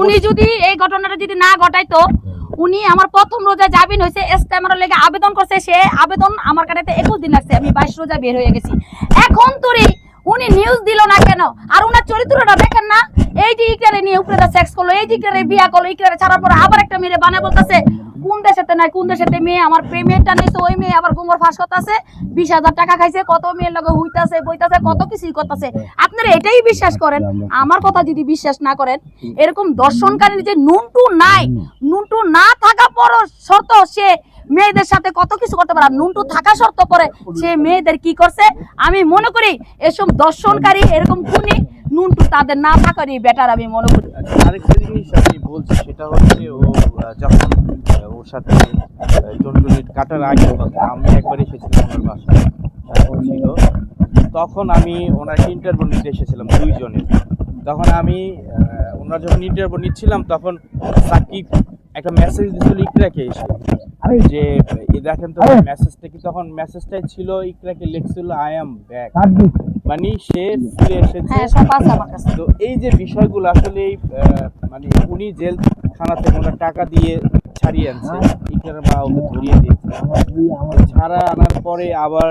উনি যদি এই ঘটনাটা যদি না ঘটাইতো উনি আমার প্রথম রোজা জামিন হয়েছে এস্টেমারের লেগে আবেদন করছে সে আবেদন আমার কাছে একুশ দিন লাগছে আমি বাইশ রোজা বের হয়ে গেছি। এখন তোরে উনি নিউজ দিল না কেন? আর উনার চরিত্রটা দেখেন না। এই যে ইকরারে নিয়ে উপরে সেক্স করল এই যে ইকরারে বিয়া করল ইকরারে ছাড়ার পর আবার একটা মেয়ে বানা বলতেছে কোন দেশেতে নাই, কোন দেশেতে মেয়ে? আমার পেমেন্টটা নিয়েছে ওই মেয়ে আবার গুমর ফাঁস করতেছে, বিশ হাজার টাকা খাইছে, কত মেয়ের লগে হইতাছে, বইতাছে, কত কিছুই করতেছে। আপনারা এটাই বিশ্বাস করেন, আমার কথা যদি বিশ্বাস না করেন, এরকম দর্শনকারীর যে নুনটু নাই, নুনটু না থাকা পর শর্ত সে মেয়েদের সাথে কত কিছু করতে পারে নুনটু থাকা শর্ত পরে সে মেয়েদের কি করছে? আমি মনে করি, এসব দর্শনকারী এরকম খুনি নুনটু তাদের না থাকারই বেটার আমি মনে করি। আরেকটা জিনিস আমি বলছি সেটা হচ্ছে ও যখন ওর সাথে টন্টুনি কাটার আগে আমি একবার এসেছিলাম ওনার বাসায় ও ছিল। তখন আমি ওনাকে ইন্টারভিউ নিতে এসেছিলাম দুইজনের তখন আমি ওনার যখন ইন্টারভিউ নিচ্ছিলাম তখন সাকিব একটা মেসেজ দিয়েছিল ইকরাকে এসে। যে এ দেখেন তো মেসেজটা কি? তখন মেসেজটাই ছিল ইকরাকে লিখছিল আই অ্যাম ব্যাক মানে সে ফিরে এসেছে। হ্যাঁ তো এই যে বিষয়গুলো আসলে মানে উনি জেলখানা থেকে ওনার টাকা দিয়ে ছাড়িয়ে আনছে ইকরার মা ওকে ধরিয়ে দিয়েছে। ছাড়া আনার পরে আবার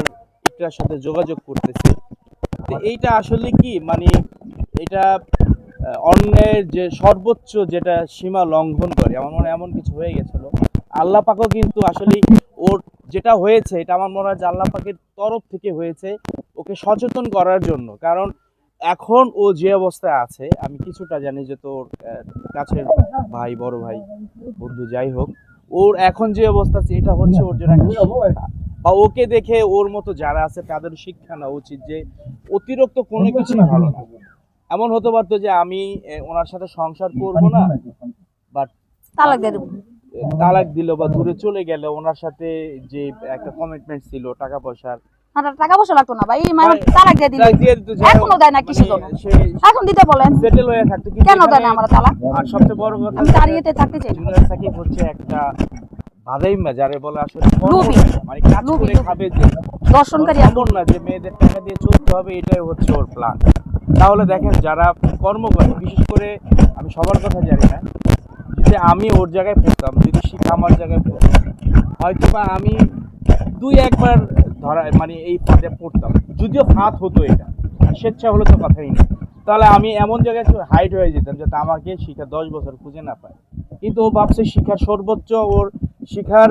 ইকরার সাথে যোগাযোগ করতেছে। তো এইটা আসলে কি? মানে এটা অন্যের যে সর্বোচ্চ যেটা সীমা লঙ্ঘন করে আমার মনে হয় এমন কিছু হয়ে গেছিল। আল্লাহ পাকও কিন্তু আসলে ওর যেটা হয়েছে এটা আমার মনে হয় যে আল্লাহ পাকের তরফ থেকে হয়েছে। ওকে সচেতন করার জন্য। কারণ এখন ও যে অবস্থায় আছে আমি কিছুটা জানি যে তোর কাছের ভাই বড় ভাই বন্ধু যাই হোক ওর এখন যে অবস্থা আছে এটা হচ্ছে ওর জন্য বা ওকে দেখে ওর মতো যারা আছে তাদের শিক্ষা নেওয়া উচিত যে অতিরিক্ত কোনো কিছু ভালো না। এমন হতে পারতো যে আমি ওনার সাথে সংসার করব না বাট তালাক দিয়ে তালাক দিল বা দূরে চলে গেল ওনার সাথে যে একটা কমিটমেন্ট ছিল টাকা পয়সার আমার টাকা পয়সা লাগতো না ভাই মানে তালাক দিয়ে দিল। এখনও দেয় না কিসের জন্য? এখন দিতে বলেন। সেটেল হয়ে থাকতো কেন দেয় না আমার তালাক? আর সবচেয়ে বড় কথা আমি ইয়েতে থাকতে চাই। জুনিয়র সাকিব হচ্ছে একটা বাদাইমা যারে বলে আসলে। মানে কাজ করে খাবে যে দর্শনকারী এমন না যে মেয়েদের টাকা দিয়ে চলতে হবে এটাই হচ্ছে ওর প্ল্যান তাহলে দেখেন যারা কর্ম করে বিশেষ করে আমি সবার কথা জানি না যদি আমি ওর জায়গায় পড়তাম যদি শিখা আমার জায়গায় পড়তাম হয়তো বা আমি দুই একবার ধরা মানে এই ফাঁদে পড়তাম। যদিও ফাঁদ হতো এটা আর স্বেচ্ছা হলে তো কথাই নেই তাহলে আমি এমন জায়গায় হাইট হয়ে যেতাম যাতে আমাকে শিখা দশ বছর খুঁজে না পায়। কিন্তু ও ভাবছে শিখার সর্বোচ্চ ওর শিখার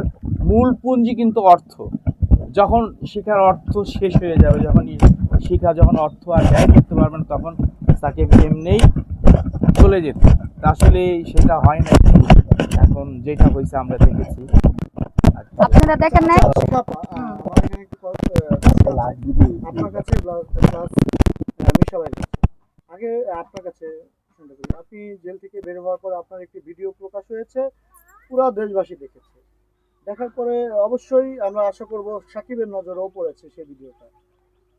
মূল পুঞ্জি কিন্তু অর্থ। যখন শিখার অর্থ শেষ হয়ে যাবে যখন শিখা যখন অর্থ আর ব্যয় করতে পারবে না তখন তাকে এমনিই চলে যেত তা আসলে সেটা হয় না এখন যেটা হয়েছে আমরা দেখেছি। আপনারা দেখেন নাই শিখাপা, আহ, আমার এখানে একটু কথা, আহ, আপনার কাছে আগে আপনার কাছে আপনি জেল থেকে বের হওয়ার পর আপনার একটি ভিডিও প্রকাশ হয়েছে পুরো দেশবাসী দেখেছে। দেখার পরে অবশ্যই আমরা আশা করব সাকিবের নজরেও পড়েছে সেই ভিডিওটা।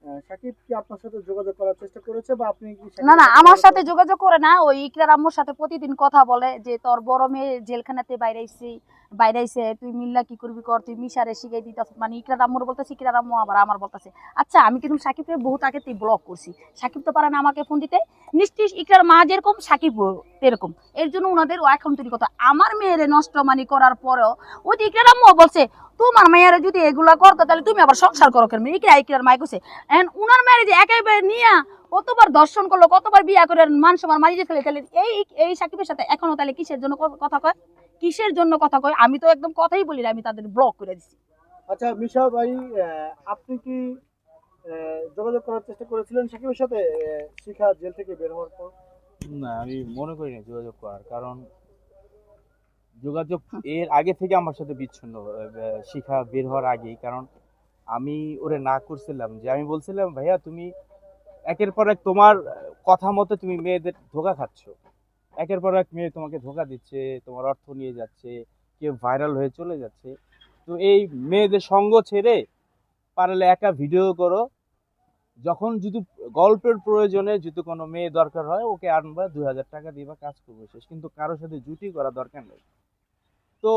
আহ, সাকিব কি আপনার সাথে যোগাযোগ করার চেষ্টা করেছে বা আপনি কি না না আমার সাথে যোগাযোগ করে না। ওই ইকরার আম্মুর সাথে প্রতিদিন কথা বলে যে তোর বড় মেয়ে জেলখানাতে বাইরাইছি বাইরাইছে তুই মিল্লা কি করবি কর, তুই মিশারে শিখাই দিতাস। মানে ইকরার আম্মুর বলতেছে, ইকরার আম্মু আবার আমার বলতেছে আচ্ছা আমি কিন্তু সাকিবকে বহুত আগে তুই ব্লক করছি। সাকিব তো পারে না আমাকে ফোন দিতে। নিশ্চয়ই ইকরার মা যেরকম, সাকিব এরকম এর জন্য ওনাদের ও এখন তৈরি কথা আমার মেয়েরে নষ্ট মানি করার পরেও ওই যে ইকরার আম্মু বলছে, তোমার মেয়েরা যদি এগুলা করতো, তাহলে তুমি আবার সংসার করো কেন ইকরা ইকরার মাই কইছে এন্ড উনার মেয়ের যে একেবারে নিয়া কতবার দর্শন করল, কতবার বিয়া করে মান সম্মান মারিয়ে ফেলে, তাহলে এই এই সাকিবের সাথে এখনও তাহলে কিসের জন্য কথা কয়? কিসের জন্য কথা কয়? আমি তো একদম কথাই বলি না আমি তাদের ব্লক করে দিছি। আচ্ছা মিশা ভাই আপনি কি যোগাযোগ করার চেষ্টা করেছিলেন সাকিবের সাথে? শিখা জেল থেকে বের হওয়ার পর? না আমি মনে করি না যোগাযোগ করার কারণ যোগাযোগ এর আগে থেকে আমার সাথে বিচ্ছিন্ন শিখা বের হওয়ার আগেই কারণ আমি ওরে না করছিলাম যে আমি বলছিলাম ভাইয়া তুমি একের পর এক তোমার কথা মতো তুমি মেয়েদের ধোকা খাচ্ছ। একের পর এক মেয়ে তোমাকে ধোকা দিচ্ছে, তোমার অর্থ নিয়ে যাচ্ছে, কেউ ভাইরাল হয়ে চলে যাচ্ছে। তো এই মেয়েদের সঙ্গ ছেড়ে পারলে একা ভিডিও করো। যখন যদি গল্পের প্রয়োজনে যদি কোনো মেয়ে দরকার হয়, ওকে আনবা দুই হাজার টাকা দিবা কাজ করব শেষ। কিন্তু কারোর সাথে জুটি করা দরকার নেই। তো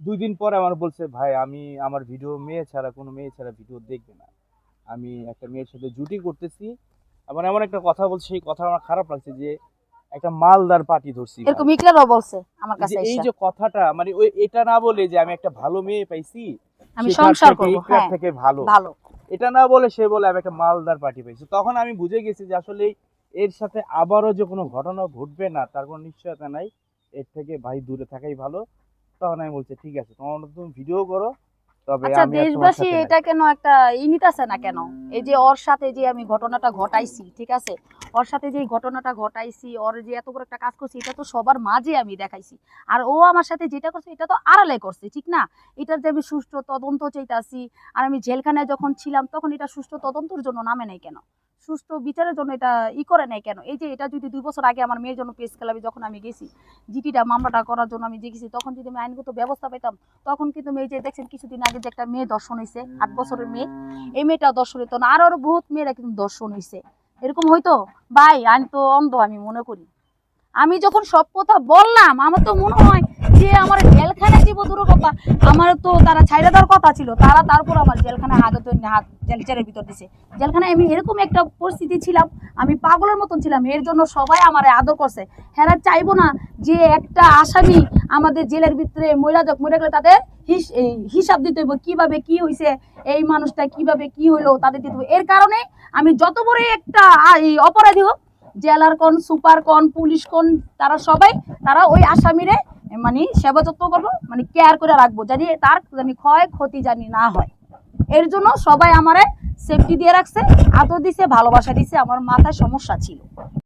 দুই দিন পরে আমার বলছে, ভাই, আমি আমার ভিডিও মেয়ে ছাড়া, কোনো মেয়ে ছাড়া ভিডিও দেখবে না। আমি একটা মেয়ের সাথে জুটি করতেছি। আবার এমন একটা কথা বলছে, সেই কথা আমার খারাপ লাগছে যে একটা মালদার পার্টি ধরছি। এরকম ইকরারও বলছে আমার কাছে এই যে কথাটা মানে ওই এটা না বলে যে আমি একটা ভালো মেয়ে পাইছি আমি সংসার করব হ্যাঁ থেকে ভালো। ভালো। এটা না বলে সে বলে আমি একটা মালদার পার্টি পাইছি। তখন আমি বুঝে গেছি যে আসলে এর সাথে আবারও যে কোনো ঘটনা ঘটবে না তার কোনো নিশ্চয়তা নাই। এর থেকে ভাই দূরে থাকাই ভালো। তখন আমি বলছি ঠিক আছে তোমার তুমি ভিডিও করো তবে আচ্ছা দেশবাসী এটা কেন একটা ই নিতেছে না কেন? এই যে ওর সাথে যে আমি ঘটনাটা ঘটাইছি ঠিক আছে? ওর সাথে যে ঘটনাটা ঘটাইছি ওর যে এত বড় একটা কাজ করছি এটা তো সবার মাঝে আমি দেখাইছি। আর ও আমার সাথে যেটা করছে এটা তো আড়ালে করছে ঠিক না? এটার যে আমি সুষ্ঠু তদন্ত চাইতাছি আর আমি জেলখানায় যখন ছিলাম তখন এটা সুষ্ঠু তদন্তর জন্য নামে নেই কেন? সুষ্ঠু বিচারের জন্য এটা ই করে নাই কেন? এই যে এটা যদি দুই বছর আগে আমার মেয়ের জন্য পেস খেলাবি যখন আমি গেছি জিটিটা মামলাটা করার জন্য আমি গেছি, তখন যদি আমি আইনগত ব্যবস্থা পেতাম, তখন কিন্তু মেয়ে যে দেখছেন কিছুদিন আগে যে একটা মেয়ে দর্শন হয়েছে আট বছরের মেয়ে, এই মেয়েটা দর্শন হইতো না। আরও আরও বহুত মেয়েরা কিন্তু দর্শন হয়েছে এরকম হয়তো ভাই, আইন তো অন্ধ আমি মনে করি। আমি যখন সব কথা বললাম, আমার তো মনে হয় যে আমার জেলখানা জীব দূর কথা আমার তো তারা ছাইড়া দেওয়ার কথা ছিল, তারা তারপর আমার জেলখানায় হাজত হাত জেলচারের ভিতর দিছে। জেলখানায় আমি এরকম একটা পরিস্থিতি ছিলাম, আমি পাগলের মতন ছিলাম, এর জন্য সবাই আমার আদর করছে। হেরা চাইব না যে একটা আসামি আমাদের জেলের ভিতরে মহিলা যাক মরে গেলে তাদের হিসাব দিতে হইব, কীভাবে কি হয়েছে এই মানুষটা কীভাবে কি হইল, তাদের দিতে এর কারণে আমি যত বড় একটা অপরাধী হোক জেলার কোন, সুপার কোন, পুলিশ কোন, তারা সবাই, তারা ওই আসামিরে মানে সেবা যত্ন করব মানে কেয়ার করে রাখব, জানি তার জানি ক্ষয়, ক্ষতি জানি না হয়। এর জন্য সবাই আমারে সেফটি দিয়ে রাখছে, আদর দিছে, ভালোবাসা দিছে, আমার মাথায় সমস্যা ছিল।